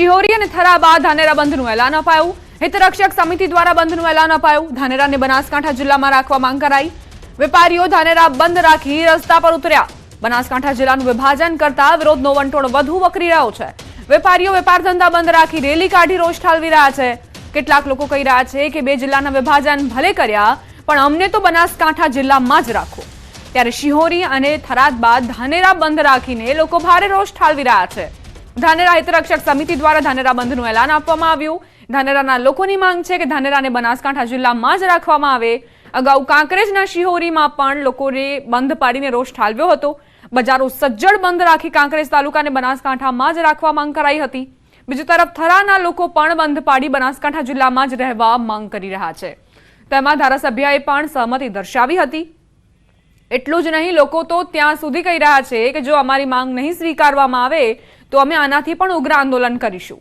શિહોરી અને થરા બાદ ધાનેરા બંધનું એલાન અપાયું. હિતરક્ષક સમિતિ દ્વારા બંધનું એલાન અપાયું. ધાનેરાને બનાસકાંઠા જિલ્લામાં રાખવા માંગ કરાઈ. વેપારીઓ ધાનેરા બંધ રાખી રસ્તા પર ઉતર્યા. બનાસકાંઠા જિલ્લાનું વિભાજન કરતા વિરોધનો વંટોળ વધુ વકરી રહ્યો છે. વેપારીઓ વેપાર ધંધા બંધ રાખી રેલી કાઢી રોષ ઠાલવી રહ્યા છે. કેટલાક લોકો કહી રહ્યા છે કે બે જિલ્લાના વિભાજન ભલે કર્યા, પણ અમને તો બનાસકાંઠા જિલ્લામાં જ રાખો. ત્યારે શિહોરી અને થરાદ બાદ ધાનેરા બંધ રાખીને લોકો ભારે રોષ ઠાલવી રહ્યા છે. ધાનેરા હિતરક્ષક સમિતિ દ્વારા ધાનેરા બંધનું એલાન આપવામાં આવ્યું. ધાનેરાના લોકોની માંગ છે કે ધાનેરાને બનાસકાંઠા જિલ્લામાં જ રાખવામાં આવે. અગાઉ કાંકરેજના શિહોરીમાં પણ લોકોને બંધ પાડીને રોષ ઠાલવ્યો હતો. બજારો સજ્જડ બંધ રાખી કાંકરેજ તાલુકાને બનાસકાંઠામાં જ રાખવા માંગ કરાઈ હતી. બીજી તરફ થરાના લોકો પણ બંધ પાડી બનાસકાંઠા જિલ્લામાં જ રહેવા માંગ કરી રહ્યા છે. તેમાં ધારાસભ્યએ પણ સહમતિ દર્શાવી હતી. એટલું જ નહીં, લોકો તો ત્યાં સુધી કહી રહ્યા છે કે જો અમારી માંગ નહીં સ્વીકારવામાં આવે તો અમે આનાથી પણ ઉગ્ર આંદોલન કરીશું.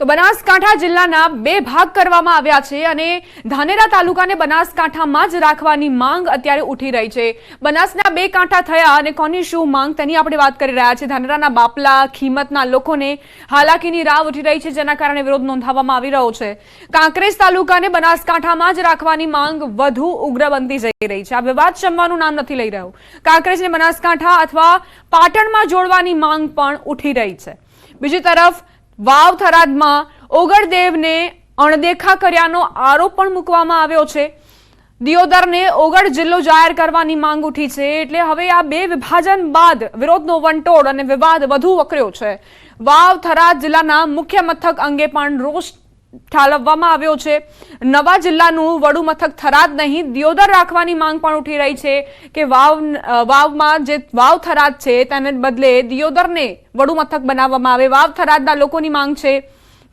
તો બનાસકાંઠા જિલ્લાના બે ભાગ કરવામાં આવ્યા છે અને ધાનેરા તાલુકાને બનાસકાંઠામાં જ રાખવાની માંગ અત્યારે ઉઠી રહી છે. બનાસના બે કાંઠા થયા અને કોની શું માંગ તેની આપણે વાત કરી રહ્યા છે ધાનેરાના બાપલા, ખીમતના લોકોને હાલાકીની રાહ ઉઠી રહી છે, જેના કારણે વિરોધ નોંધાવવામાં આવી રહ્યો છે. કાંકરેજ તાલુકાને બનાસકાંઠામાં જ રાખવાની માંગ વધુ ઉગ્ર બનતી જઈ રહી છે. આ વિવાદ શમવાનું નામ નથી લઈ રહ્યું. કાંકરેજને બનાસકાંઠા અથવા પાટણમાં જોડવાની માંગ પણ ઉઠી રહી છે. બીજી તરફ વાવ થરાદમાં ઓગળદેવને અણદેખા કર્યાનો આરોપ પણ મૂકવામાં આવ્યો છે. દિયોદરને ઓગળ જિલ્લો જાહેર કરવાની માંગ ઉઠી છે એટલે હવે આ બે વિભાજન બાદ વિરોધનો વંટોળ અને વિવાદ વધુ વકર્યો છે. વાવ થરાદ જિલ્લાના મુખ્ય મથક અંગે પણ રોષ ઠાલવવામાં આવ્યો છે. નવા જિલ્લાનું વડુ મથક થરાદ નહીં. દિયોદર રાખવાની માંગ પણ ઉઠી રહી છે કે વાવ વાવમાં જે વાવ થરાદ છે તેને બદલે દિયોદરને વડુ મથક બનાવવામાં આવે. વાવ થરાદના લોકોની માંગ છે.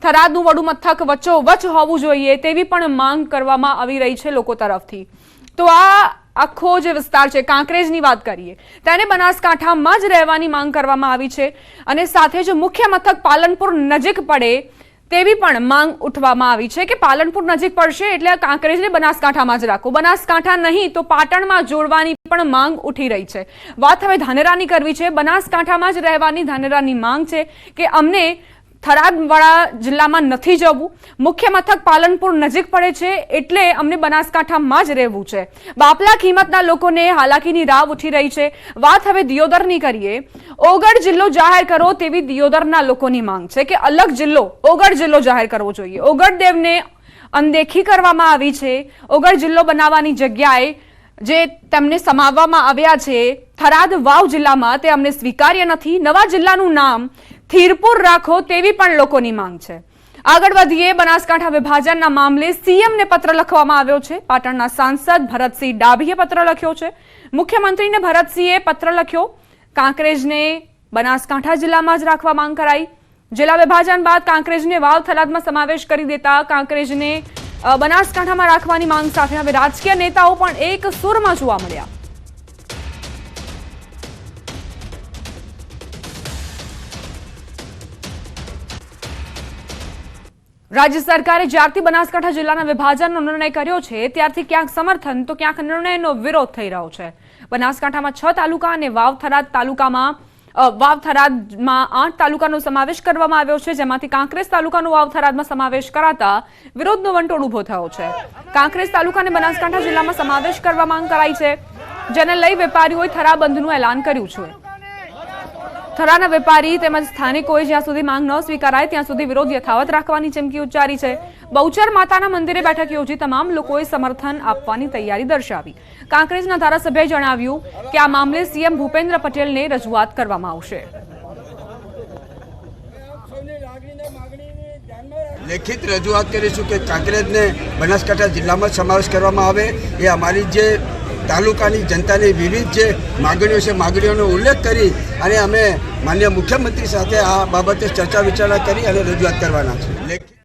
થરાદનું વડુ મથક વચ્ચોવચ હોવું જોઈએ તેવી પણ માંગ કરવામાં આવી રહી છે લોકો તરફથી. તો આ આખો જે વિસ્તાર છે, કાંકરેજની વાત કરીએ, તેને બનાસકાંઠામાં જ રહેવાની માંગ કરવામાં આવી છે. અને સાથે જ મુખ્ય મથક પાલનપુર નજીક પડે તેવી પણ માંગ ઉઠવામાં આવી છે કે પાલનપુર નજીક પડશે એટલે કાંકરેજને બનાસકાંઠામાં જ રાખો. બનાસકાંઠા નહીં તો પાટણમાં જોડવાની પણ માંગ ઉઠી રહી છે. વાત હવે ધાનેરાની કરવી છે. બનાસકાંઠામાં જ રહેવાની ધાનેરાની માંગ છે કે અમને થરાદવાળા જિલ્લામાં નથી જવું. મુખ્ય મથક પાલનપુર નજીક પડે છે, એટલે અમને બનાસકાંઠામાં જ રહેવું છે. બાપલા કિંમતના લોકોને હાલાકીની રાવ ઉઠી રહી છે. વાત હવે દિયોદરની કરીએ. ઓગળ જિલ્લો જાહેર કરો તેવી દિયોદરના લોકોની માંગ છે કે અલગ જિલ્લો, ઓગળ જિલ્લો જાહેર કરવો જોઈએ. ઓગળદેવને અનદેખી કરવામાં આવી છે. ઓગળ જિલ્લો બનાવવાની જગ્યાએ જે તેમને સમાવવામાં આવ્યા છે, થરાદ વાવ જિલ્લામાં તે અમને સ્વીકાર્ય નથી. નવા જિલ્લાનું નામ થીરપુર રાખો તેવી પણ લોકોની માંગ છે. આગળ વધીએ, બનાસકાંઠા વિભાજનના મામલે સીએમને પત્ર લખવામાં આવ્યો છે. પાટણના સાંસદ ભરતસિંહ ડાભીએ પત્ર લખ્યો છે. મુખ્યમંત્રીને ભરતસિંહે પત્ર લખ્યો. કાંકરેજને બનાસકાંઠા જિલ્લામાં જ રાખવા માંગ કરાઈ. જિલ્લા વિભાજન બાદ કાંકરેજને વાવ થરાદમાં સમાવેશ કરી દેતા કાંકરેજને બનાસકાંઠામાં રાખવાની માંગ સાથે હવે રાજકીય નેતાઓ પણ એક સુરમાં જોવા મળ્યા. રાજ્ય સરકારે જ્યારથી બનાસકાંઠા જિલ્લાના વિભાજનનો નિર્ણય કર્યો છે. ત્યારથી ક્યાંક સમર્થન, તો ક્યાંક નિર્ણયનો વિરોધ થઈ રહ્યો છે. બનાસકાંઠામાં છ તાલુકા અને વાવ થરાદ તાલુકામાં વાવ થરાદમાં આઠ તાલુકાનો સમાવેશ કરવામાં આવ્યો છે, જેમાંથી કાંકરેજ તાલુકાનો વાવ થરાદમાં સમાવેશ કરાતા વિરોધનો વંટોળ ઊભો થયો છે. કાંકરેજ તાલુકાને બનાસકાંઠા જિલ્લામાં સમાવેશ કરવા માંગ કરાઈ છે. જેને લઈ વેપારીઓએ થરા બંધનું એલાન કર્યું છે. થરાના વેપારી તેમજ સ્થાનિકોએ જ્યાં સુધી માંગ ન સ્વીકારાય ત્યાં સુધી વિરોધ યથાવત રાખવાની ચીમકી ઉચ્ચારી છે. બહુચર માતાના મંદિરે બેઠક યોજી તમામ લોકોએ સમર્થન આપવાની તૈયારી દર્શાવી. કાંકરેજના ધારાસભ્યએ જણાવ્યું કે આ મામલે સીએમ ભૂપેન્દ્ર પટેલને રજૂઆત કરવામાં આવશે. લેખિત રજૂઆત કરીશું કે કાંકરેજને બનાસકાંઠા જિલ્લામાં સમાવેશ કરવામાં આવે. એ અમારી જે તાલુકાની જનતાની વિવિધ જે માગણીઓ છે, માગણીઓનો ઉલ્લેખ કરી અને અમે માન્ય મુખ્યમંત્રી સાથે આ બાબતે ચર્ચા વિચારણા કરી અને રજૂઆત કરવાના છે